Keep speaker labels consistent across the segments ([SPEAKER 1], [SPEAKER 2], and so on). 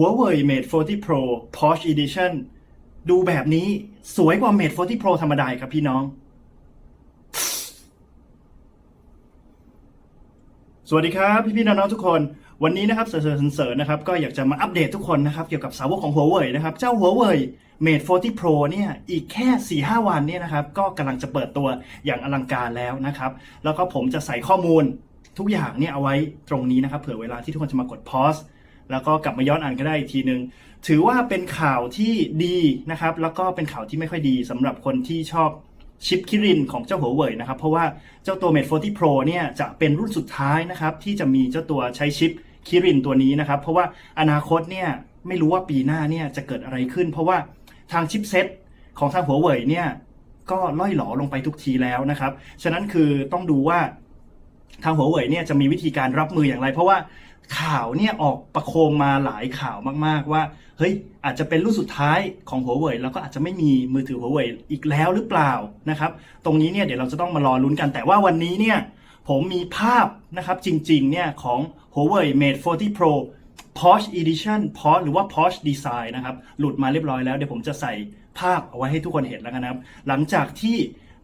[SPEAKER 1] Huawei Mate 40 Pro Porsche Edition ดูแบบนี้สวยกว่า Mate 40 Pro ธรรมดาครับพี่น้อง สวัสดีครับพี่พี่ๆน้องๆทุกคน วันนี้นะครับเสริร์เสริร์นะครับ ก็อยากจะมาอัปเดตทุกคนนะครับ เกี่ยวกับสาวกของ Huawei นะครับ เจ้า Huawei Mate 40 Pro เนี่ย อีกแค่ 4-5 วันเนี่ยนะครับ ก็กำลังจะเปิดตัวอย่างอลังการแล้วนะครับ แล้วก็ผมจะใส่ข้อมูลทุกอย่างเนี่ยเอาไว้ตรงนี้นะครับ เผื่อเวลาที่ทุกคนจะมากด pause แล้วก็กลับมาย้อนอ่านก็ได้อีกทีนึง ถือว่าเป็นข่าวที่ดีนะครับ แล้วก็เป็นข่าวที่ไม่ค่อยดีสำหรับคนที่ชอบชิปคิรินของเจ้าหัวเว่ยนะครับ เพราะว่าเจ้าตัว Mate 40 Pro เนี่ยจะเป็นรุ่นสุดท้ายนะครับ ที่จะมีเจ้าตัวใช้ชิปคิรินตัวนี้นะครับ เพราะว่าอนาคตเนี่ยไม่รู้ว่าปีหน้าเนี่ยจะเกิดอะไรขึ้น เพราะว่าทางชิปเซตของทางหัวเว่ยเนี่ยก็ล่อยหลอลงไปทุกทีแล้วนะครับ ฉะนั้นคือต้องดูว่าทางหัวเว่ยเนี่ยจะมีวิธีการรับมืออย่างไร เพราะว่า ข่าวเนี่ยออกประโคมมาหลายข่าวมากๆว่า เฮ้ยอาจจะเป็นรุ่นสุดท้ายของหัวเว่ยแล้วก็อาจจะไม่มีมือถือหัวเว่ยอีกแล้วหรือเปล่านะครับ ตรงนี้เนี่ยเดี๋ยวเราจะต้องมารอลุ้นกันแต่ว่าวันนี้เนี่ยผมมีภาพนะครับจริงๆเนี่ยของ Huawei Mate 40 Pro Porsche Edition Porsche หรือว่า Porsche Design นะครับ หลุดมาเรียบร้อยแล้ว เดี๋ยวผมจะใส่ภาพเอาไว้ให้ทุกคนเห็นแล้วกันนะครับ หลังจากที่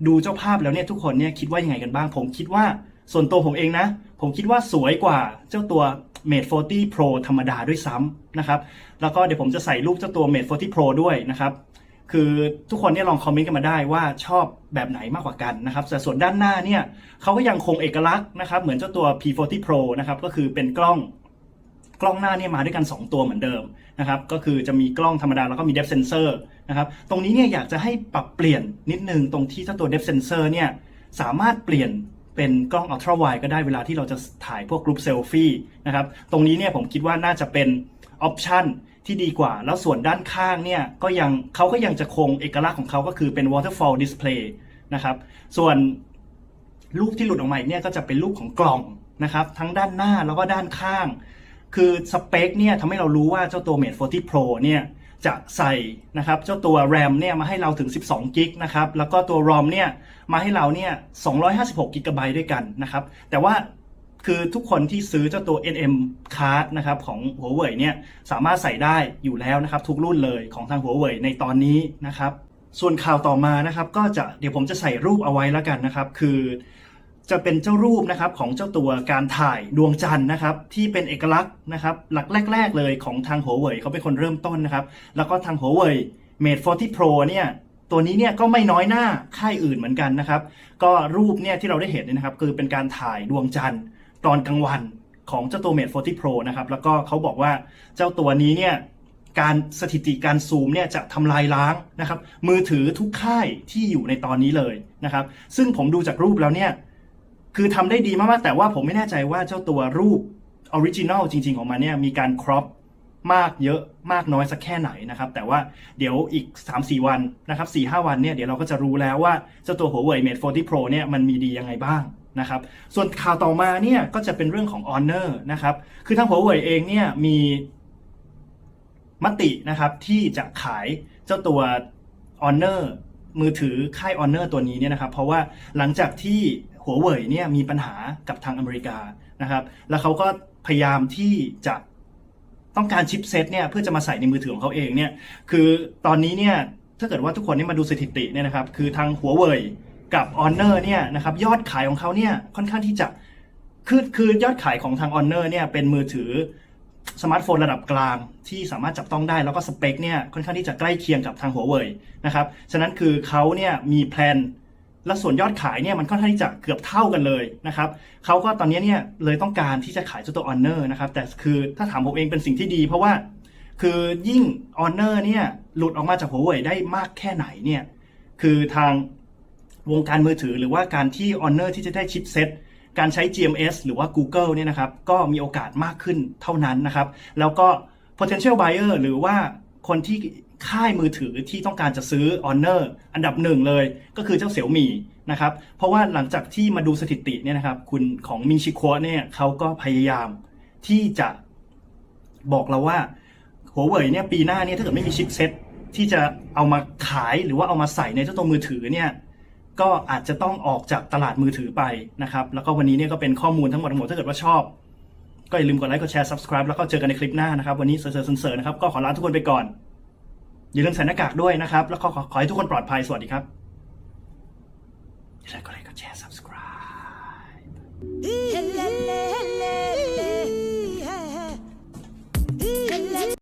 [SPEAKER 1] ดูเจ้าภาพแล้วเนี่ยทุกคนเนี่ยคิดว่ายังไงกันบ้าง ผมคิดว่า ส่วนตัวผมเองนะ ผมคิดว่าสวยกว่าเจ้าตัว Mate 40 Pro ธรรมดาด้วยซ้ำนะครับ แล้วก็เดี๋ยวผมจะใส่รูปเจ้าตัว Mate 40 Pro ด้วยนะครับ คือทุกคนเนี่ยลองคอมเมนต์กันมาได้ว่าชอบแบบไหนมากกว่ากันนะครับแต่ส่วนด้านหน้าเนี่ยเขาก็ยังคงเอกลักษณ์นะครับ เหมือนเจ้าตัว P40 Pro นะครับก็คือเป็นกล้องกล้องหน้าเนี่ยมาด้วยกัน 2 ตัวเหมือนเดิมนะครับ ก็คือจะมีกล้องธรรมดาแล้วก็มี depth sensor นะครับ ตรงนี้เนี่ยอยากจะให้ปรับเปลี่ยนนิดนึงตรงที่เจ้าตัว depth sensor เนี่ยสามารถเปลี่ยน เป็นกล้อง ultra wide ก็ได้เวลาที่เราจะถ่ายพวกกรุ๊ปเซลฟี่นะครับ ตรงนี้เนี่ยผมคิดว่าน่าจะเป็นออปชันที่ดีกว่า แล้วส่วนด้านข้างเนี่ยก็ยังเขาก็ยังจะคงเอกลักษณ์ของเขาก็คือเป็น waterfall display นะครับ ส่วนรูปที่หลุดออกมาเนี่ยก็จะเป็นรูปของกล่องนะครับ ทั้งด้านหน้าแล้วก็ด้านข้าง คือสเปคเนี่ยทำให้เรารู้ว่าเจ้าตัว Mate 40 Pro เนี่ย จะใส่นะครับเจ้าตัว RAM เนี่ยมาให้เราถึง 12 กิกนะครับแล้วก็ตัว ROM เนี่ยมาให้เราเนี่ย 256 กิกะไบต์ด้วยกันนะครับแต่ว่าคือทุกคนที่ซื้อเจ้าตัว NM card นะครับของ Huawei เนี่ยสามารถใส่ได้อยู่แล้วนะครับทุกรุ่นเลยของทาง Huawei ในตอนนี้นะครับส่วนข่าวต่อมานะครับก็จะเดี๋ยวผมจะใส่รูปเอาไว้แล้วกันนะครับ คือ จะเป็นเจ้ารูปนะครับของเจ้าตัวการถ่ายดวงจันทร์นะครับที่เป็นเอกลักษณ์นะครับหลักแรก ๆ เลยของทาง Huawei เขาเป็นคนเริ่มต้นนะครับแล้วก็ทาง Huawei Mate 40 Pro เนี่ยตัวนี้เนี่ยก็ไม่น้อยหน้าค่ายอื่นเหมือนกันนะครับ ก็รูปเนี่ยที่เราได้เห็นเนี่ยนะครับคือเป็นการถ่ายดวงจันทร์ตอนกลางวันของเจ้าตัว Mate 40 Pro นะครับแล้วก็เขาบอกว่าเจ้าตัวนี้เนี่ยการสถิติการซูมเนี่ยจะทำลายล้างนะครับมือถือทุกค่ายที่อยู่ในตอนนี้เลยนะครับซึ่งผมดูจากรูปแล้วเนี่ย คือทำได้ดีมากๆแต่ว่าผมไม่แน่ใจว่าเจ้าตัวรูปออริจิน l ลจริง ๆ ของมันเนี่ยมีการครอปมากเยอะมากน้อยสักแค่ไหนนะครับ แต่ว่าเดี๋ยวอีก 3-4 วันนะครับ4-5 วันเนี่ยเดี๋ยวเราก็จะรู้แล้วว่าเจ้าตัว Huawei Mate 40 Pro เนี่ยมันมีดียังไงบ้างนะครับ ส่วนข่าวต่อมาเนี่ยก็จะเป็นเรื่องของ Honor นะครับ คือทาง Huawei เองเนี่ยมีมตินะครับที่จะขายเจ้าตัว Honor มือถือค่าย Honor ตัวนี้เนี่ยนะครับ เพราะว่าหลังจากที่ หัวเว่ยเนี่ยมีปัญหากับทางอเมริกานะครับ แล้วเขาก็พยายามที่จะต้องการชิปเซตเนี่ยเพื่อจะมาใส่ในมือถือของเขาเองเนี่ย คือตอนนี้เนี่ยถ้าเกิดว่าทุกคนนี่มาดูสถิติเนี่ยนะครับ คือทางหัวเว่ยกับ Honor เนี่ยนะครับยอดขายของเขาเนี่ยค่อนข้างที่จะคือคือยอดขายของทาง Honor เนี่ยเป็นมือถือสมาร์ทโฟนระดับกลางที่สามารถจับต้องได้แล้วก็สเปคเนี่ยค่อนข้างที่จะใกล้เคียงกับทางหัวเว่ยนะครับ ฉะนั้นคือเขาเนี่ยมีแพลน และส่วนยอดขายเนี่ยมันค่อนข้างที่จะเกือบเท่ากันเลยนะครับเขาก็ตอนนี้เนี่ยเลยต้องการที่จะขายเจ้าตัว Honor นะครับแต่คือถ้าถามผมเองเป็นสิ่งที่ดี เพราะว่าคือยิ่ง Honor เนี่ยหลุดออกมาจากหัวเว่ยได้มากแค่ไหนเนี่ยคือทางวงการมือถือหรือว่าการที่ Honor ที่จะได้ชิปเซ็ตการใช้ GMS หรือว่า Google เนี่ยนะครับก็มีโอกาสมากขึ้นเท่านั้นนะครับ แล้วก็ potential buyer หรือว่าคนที่ ค่ายมือถือที่ต้องการจะซื้อ Honor อันดับหนึ่งเลย ก็คือเจ้าเสี่ยวมี่นะครับ เพราะว่าหลังจากที่มาดูสถิติเนี่ยนะครับ คุณของมินชิโควเนี่ยเขาก็พยายามที่จะบอกเราว่าหัวเว่ยเนี่ยปีหน้าเนี่ยถ้าเกิดไม่มีชิปเซ็ตที่จะเอามาขายหรือว่าเอามาใส่ในเจ้าตัวมือถือเนี่ยก็อาจจะต้องออกจากตลาดมือถือไปนะครับ แล้วก็วันนี้เนี่ยก็เป็นข้อมูลทั้งหมดทั้งหมดถ้าเกิดว่าชอบ ก็อย่าลืมกดไลค์กดแชร์ subscribe แล้วก็เจอกันในคลิปหน้านะครับ วันนี้เซอร์เซอร์เซอร์นะครับ ก็ขอลาทุกคนไปก่อน อย่าลืมใส่หน้ากากด้วยนะครับ แล้วก็ขอให้ทุกคนปลอดภัย สวัสดีครับอย่าลืมกดไลค์กดแชร์ subscribe